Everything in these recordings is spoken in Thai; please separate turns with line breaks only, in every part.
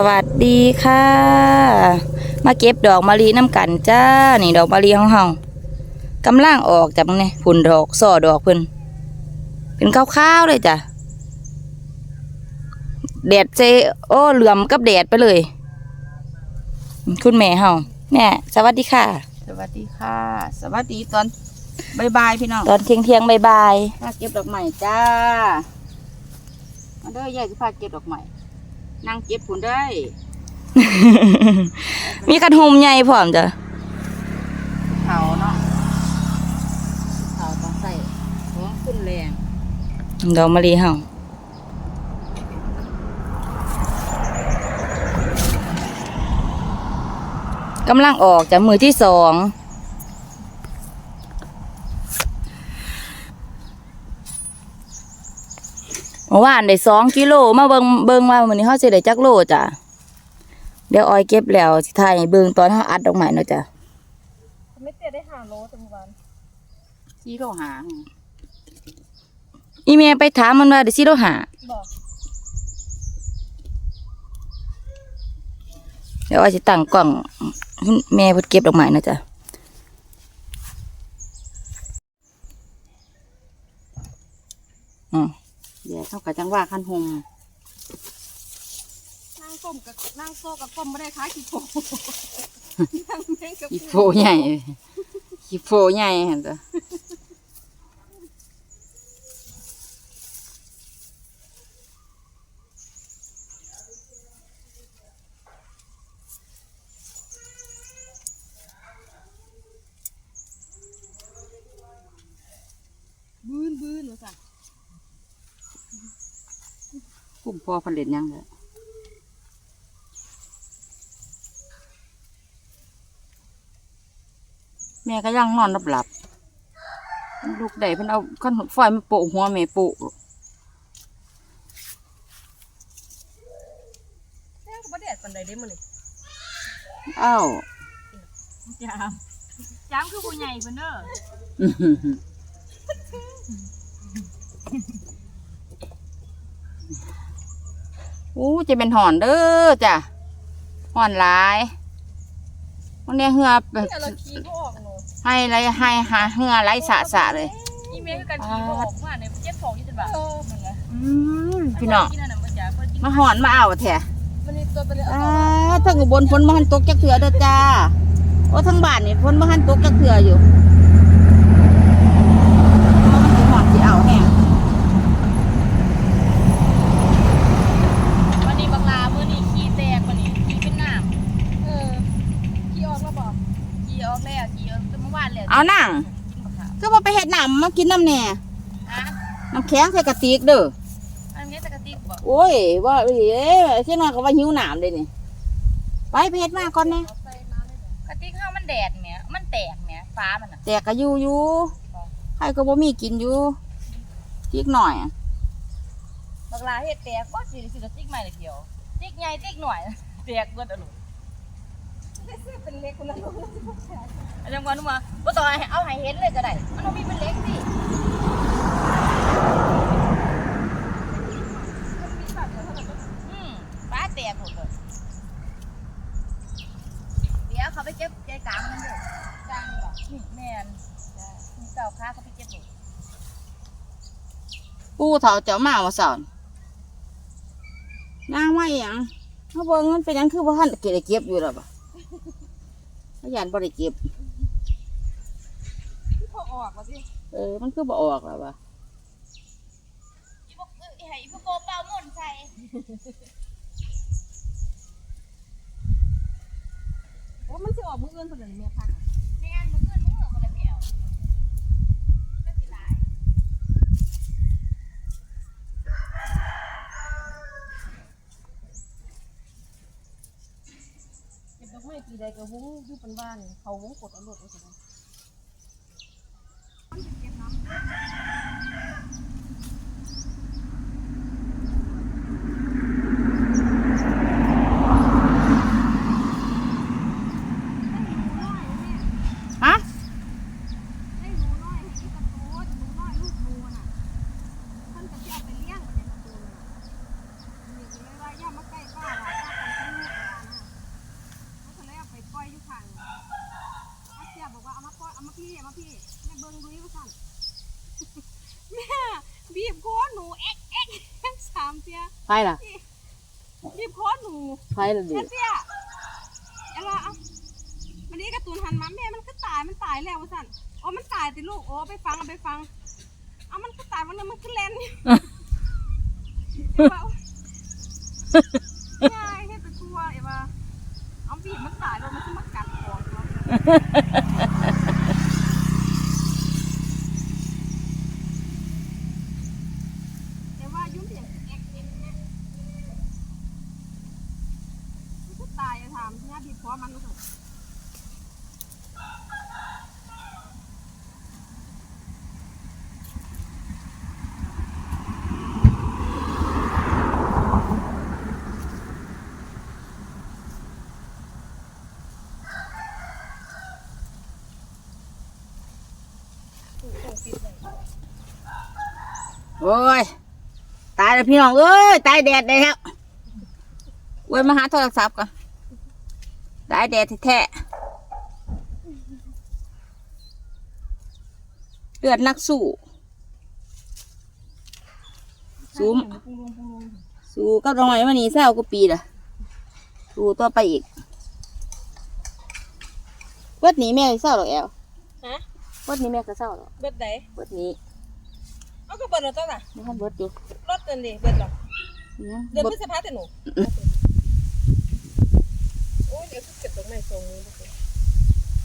สวัสดีค่ะ มาเก็บดอกมะลิน้ำกันจ้า นี่ดอกมะลิของเฮากำลังออกจากนี่ผุนดอกส่อดอกเพิ่นเป็นขาวๆเลยจ้ะแดดเจโอ้เหลื่อมกับแดดไปเลย คุณแม่เฮาแม่สวัสดีค่ะ
สวัสดีค่ะ สวัสดีตอนบายบายพี่น้อง
ตอนเที่ยงเที่ยงๆบาย
พาเก็บดอกไม้จ้ามาเด้อยายคือพาเก็บดอกไม้ นั่งเก็บผลได้
ๆมีกระทมใหญ่พร้อมจ้ะ
เขาเนาะเขาต้องใส่ของขึ้นแรง
ดอกมะลิเฮากำลังออกจากมือที่สอง มื่อวานได้สองกิโลมาเบิงเบิงว่าวันนี้เขาสิได้จักโลจ้ะเดี๋ยวออยเก็บแล้วสิถ่ายให้เบิงตอนเขาอัดดอกไม้เนาะจ้ะ
ไม่เตะได้หาโลจังหวัน
ที่เราหาง
อีเมลไปถามมันว่าเดี๋ยวสิโลหา
บอก
เดี๋ยวออยสิตั้งกล้องให้แม่เพิ่นเก็บดอกไม้เนาะจ้ะอืม
เดี๋ยวเท่ากับจังว่าคันหม
นั่งก้มกับนั่งโซ่กับก้มไม่ได้ค้าขี้โผนั่งแม่งกับ
อีโฟใหญ่อีโฟใหญ่เห็นตัว
บื้นบื้นหนูสั่น
กุ้มพอผลิตยังเลยแม่ก็ยังนอนหลับหลับๆลูกได้เพิ่นเอาขั้นไฟมาโปะหัวแม่โปะ
แม่งก็บ่แดดปันใดได้มื้อนี่
อ้าว
จามจามคือผู้ใหญ่เพิ่นเด้อ
อื้อหือหืออู้จะเป็นหอนเด้อจ้ะหอนหลายวันนี้เหือ
เนี่ยเราขี้บ่ออกหนู
ให้ไรให้หาเหือไรสะสะเลย
อีเมลคือกันขี้บ่ออกว่าเนี่ยเจ็บท้องอยู่จังว่าเออมันนะ
อืมพี่น้อง
กินอันนั้นบ่จ้าเพิ่นกิน
มาหอนมาเอาแท้
มันนี่ตัวเป็น
อ่าทั้งอุบลฝนบ่หันตกจักเถื่อเด้อจ้าโอ้ทั้งบ้านนี่ฝนบ่หันตกจักเถื่ออยู่เพราะมันสิหอนสิเอาแห้ง
วันนี้บักลามื้อนี้ขี้แตกวันนี้ขี้เป็นน้ำเออขี้ออกแล้วบ่ขี้ออกแล้วขี้ออกแต่เมื่อวานแล้ว
เอานั่ง
กินบักขาว
ก็บ่ไปเฮ็ดน้ำมากินน้ำแหน่
ฮะ
น้ำแข็งใส่กระติกเด้อ
อันนี้ตะกะติกบ่
โอ้ยว่าเอ้ยเอ้ยที่นอนก็ว่าหิวน้ำเลยนี่ไปไปเฮ็ดมาก่อนแหน่
กะติกเฮามันแดดแหมมันแตกแหมฟ้ามันน่ะ
แต่ก็อยู่อยู่ใครก็บ่มีกินอยู่ติกหน่อยอะ
บักลาเฮ็ดแตกก็สิสิติ๊กใหม่เลยเดียวติ๊กใหญ่ติ๊กหน่อยแตกเบิดอะ ลูกเป็นเล็กคนละลูกอาจารย์ว่านุ่มว่าบ่ต้องเอาให้เห็นเลยก็ได้ มันต้องมีเป็นเล็กสิอืมฟ้าแตกหมดเลยเดี๋ยวเขาไปเก็บใจกลางมันเด้อกลางนี่บ่นี่แมนนี่เจ้าค้าเขาไปเก็บหมด
ปู่เฒ่าเจ้ามาว่าสอนนางว่าอีหยังเฮาเบิ่งมันเป็นหยังคือบ่ทันเก็บได้เก็บอยู่แล้วบ่ พยานบ่ได้เก็บ
ที่พอออกว่าสิ
เออ มันคือบ่ออกแล้วบ่
อีพวกเอ้ยให้อีพวกโกเป่าหมุนใส่ว่ามันจะออกมืออื่นคนเดียวแม่ค่ะแม่นมืออื่นมือคนละเดียวก็สิหลายเก็บดอกไม้ปีใดก็ วุ้งอเป็นบ้านเขาวุ้งกดเอาร บ่พี่แม่เบิ้งดูยู่สั่นแม่บีบคอหนูเอ็กเอ็กเอ็กสามเสีย
ใไฟล่ะ
บีบคอหนูใไฟ
ล่ะดิ
เสียเอล่ะเอาวันนี้กระตูนหันมาแม่มันก็ตายมันตายแล้วสั่นโอ้มันตายติลูกโอ้ไปฟังไปฟังเอามันก็ตายวันนี้มันก็เล่นเอว่าง่ายให้ไปทัวเอว่าเอาบีบมันตายแล้วมันก็มากัดคอตั
โอ้ย ตายแล้วพี่น้องเอ้ย ตายแดดได้แล้วเว้ยมาหาโทรศัพท์ก่อนตายแดดแท้ๆเลือดนักสู้ สู้สู้ก็ตรงไหนมานี่เศร้าก็ปีละสู้ต่อไปอีกเบิดหนี้แม่ก็เศร้าหรอกแอล
ฮะ
เบิดหนี้แม่ก็เศร้าหรอก
เบิดไหน
เบิดหนี้
เอาก็เบิดแล้วจ้ะน่ะ
นี่มันเบิดอยู่
รถเดินดิเบิดหรอ
นี่
เดิน
เบิด
พฤษภาแต่หนูโอ้ยเดี๋ยวเก็บตรงไหนตรงนี้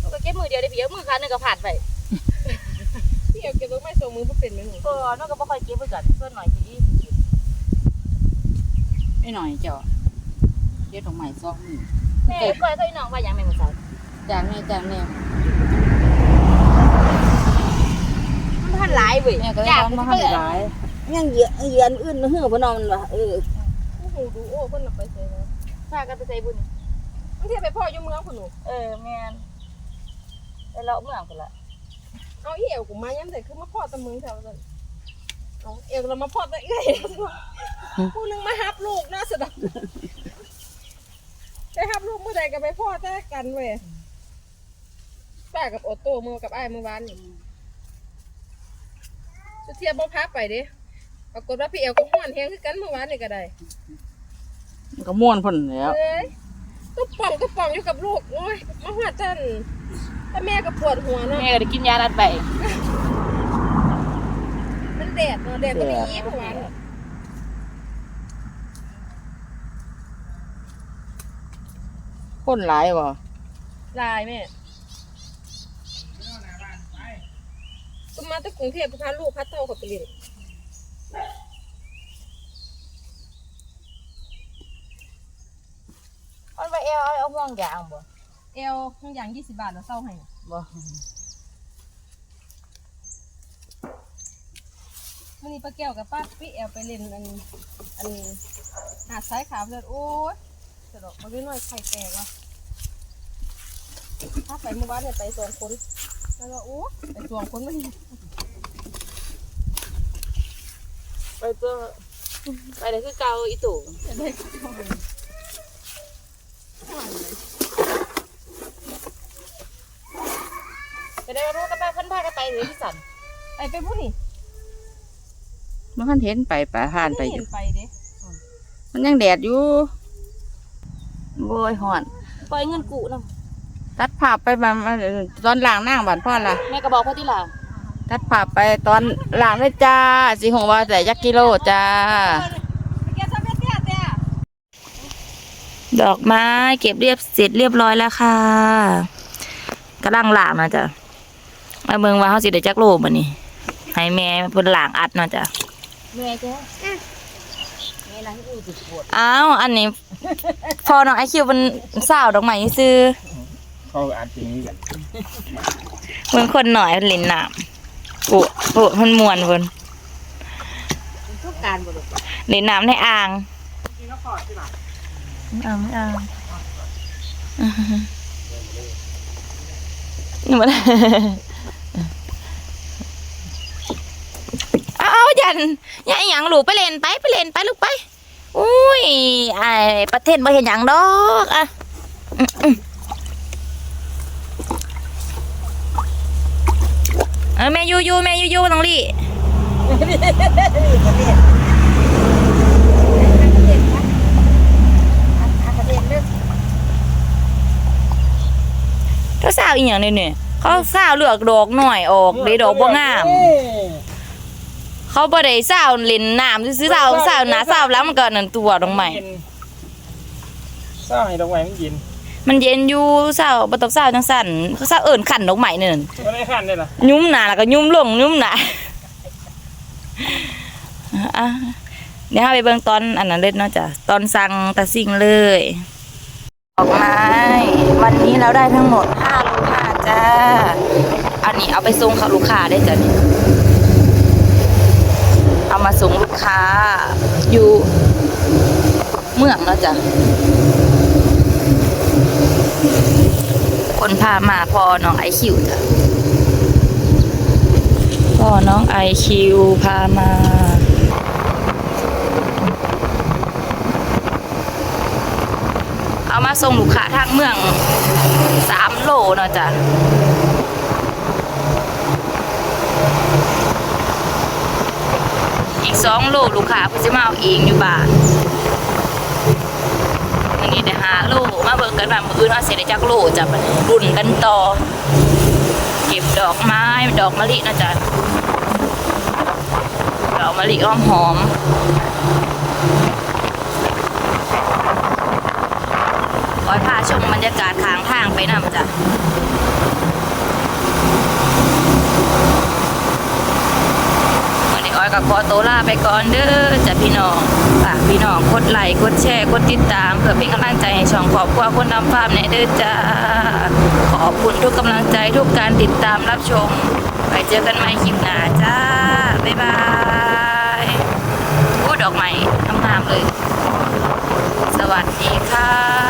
เราก็เก็บมือเดียวได้พี่เอามือขาหนึงก็ผ่านไป
พี่เอาเก็บตรงไหนตรงมือบ่เป็นไหมหนู
ก็น้องก็บ่ค่อยเก็บเพื่อกันเพื่อนหน่อยสิ
ไม่หน่อยเจ้าเดี๋ยวตรงใหม่ซอกนี่
แม่ก้อยเคยน้องว่าหยังแม่มื้อเช้า
จางแม่จางแม่
มันทันหลายเว้ย
แม่ก็เลยทำมาให้หลายยังเหยือเหยือนอื่นเหือพนอมันว่าเออ
โอ้โหดูโอ้เพิ่นน่ะไปใส่แล้ว
พากันไปใส่บุญ
บางทีไปพ่ออยู่เมืองพุ่นหนู
เออแม่นไปเลาะเมืองพุ่นละ
เอาอีเอวกูมาย้ำแต่คือมาพ่อตะเมืองแถวนั้นเอาเอวเรามาพ่อตะเอ้ยผู้หนึงมาฮับลูกเน่าสะดอกไปฮับลูกเมื่อใดก็ไปพ่อแต่กันเว้ยป้ากับโอโต้มือกับอ้ายเมื่อวานนี่ สุเทียบบ่พาไปเด้ปรากฏว่าพี่เอวก็ห้อนแฮงคือกันเมื่อวานนี่ก็ได้
มันก็ม่วนพ่นแล้ว
เอ้ยตุ๊บป่องตุ๊บป่องอยู่กับลูกโอ้ยมาหัวจันแต่แม่ก็ปวดหัวเนาะ
แม่ก็ได้กินยาลัดไป
มันแดดเนาะแดดก็ดีเมื่อวาน
พ่นหลายบ่
ลายแม่ ก็มาจากกรุงเทพพาลูกพาเต้าเขาไปเรียน
มันไปเอาเอาห่วงยางบ่
เอลทั้งอย่างยี่สิบบาทแล้วเศร้าให้
บ่
มันนี่ป้าแก้วกับป้าพี่เอลไปเล่นอันอันหาดสายขาวเลยโอ้ยสะดอกมาด้วยหน่อยไข่แตกว่ะถ้าไปเมื่อวานเนี่ยไปสองคน แล้วก็โอ้ไปสองคนมัน
ไปตัวไปได้คือเก่าอีตู่
จะได้เข้าไปห่อนเลย
จะได้มาพูดกับป้าเพิ่นพากันไปเลยพี่สัน
ไปไปพูดนี่
มันคันเห็นไปป่าผ่านไป
ไม่
อ
เห็
ยู่
นไปเด้
มันยังแดดอยู่โว้ยห่อน
ปล่อยเงินกูนำ
ตัดภาพไปมามาตอนล้างนั่งบ้านพ่อล่ะ
แม่ก็บอกพ่อที่ล่ะ
ตัดภาพไปตอนล้างเลยจ้าสิหงว่าแต่ยักกิโลจ้า
ไปแกซะเบ็ดเนี่ยแต่
ดอกไม้เก็บเรียบเสร็จเรียบร้อยแล้วค่ะกำลังล้างนะจ๊ะมาเบิ่งว่าเฮาสิได้จักโลบัดนี้ให้แม่เพิ่นล้างอัดเนาะจ้ะ
เหนื่อยจ้ะ
แม่ล้างให้อูสิปวดอ้าวอันนี้พอน้องไอคิวเป็นสาวดอกไม้ซื้อ
เขาอัดอย่างนี้กัน
เหมือนคนหน่อยเล่นน้ำโอ้โอ้มันม่วนเพิ่น
ทุกการบ่ลูก
เล่นน้ำในอ่างอ่างไม่อ่างนี่มันเอายันอย่าอหย่างลูกไปเล่นไปไปเล่นไปลูกไป อุ้ยไอประเทศบ่เห็นหยังดอกอะ เออแม่ยูยูแม่ยูยูน้องลี่เจ้าสาวอีหยังเนี่ยเนี่ยเขาสาวเลือกดอกหน่อยออกเลยดอกบ่งาม เขาบ่ได้สาวเล่นน้ำซื้อสาวสาวหนาสาวแล้วมันก็นั่นตัวตรงให
ม่สาวให้ตรงใหม่มันกิน
มันเย็นอยู่สาวบ่ต้องสาวจังซั่นเขาสาวเอิ้นขันดอกไม้นี่นั่น
ก็ได้ขั้นได้ล่ะ
ยุ่มหนาแล้วก็ยุ่มลงยุ่มหนาอะเดี๋ยวเราไปเบิ่งตอนอันนั้นเลยเนาะจ้ะตอนสั่งตะสิ่งเลยดอกไม้วันนี้เราได้ทั้งหมดห้าโลห้าจ้า อันนี้เอาไปส่งเขาลูกค้าได้จ้ะนี่เอามาส่งลูกค้าอยู่เมืองเนาะจ้ะ คนพามาพอน้องไอคิวจ้ะพ่อน้องไอคิวพามาเอามาส่งลูกค้าทางเมืองสามโลเนาะจ้ะอีกสองโลลูกค้าเพิ่จะมาเอาเองอยู่บ้าน นี้ได้ห้าโลมาเบิ่งกันว่ามื้ออื่นว่าสิได้จักโลจะบุ่นกันต่อ เก็บดอกไม้ดอกมะลินะจ๊ะดอกมะลิอ้อมหอมขอยพาชมบรรยากาศค้างทางไปนำจ้ะ วันนี้อ้อย กับขอโตวลาไปก่อนเด้อจ้ะพี่น้องฝากพี่น้องกดไลค์กดแชร์กดติดตาม เพื่อเป็นกำลังใจให้ช่องครอบครัวคนนำฟาร์มในเด้อจ้าขอบคุณทุกกำลังใจทุกการติดตามรับชม ไปเจอกันใหม่คลิปหน้าจ้าบ๊ายบายโอ้ดอกไม้งามๆเลย สวัสดีค่ะ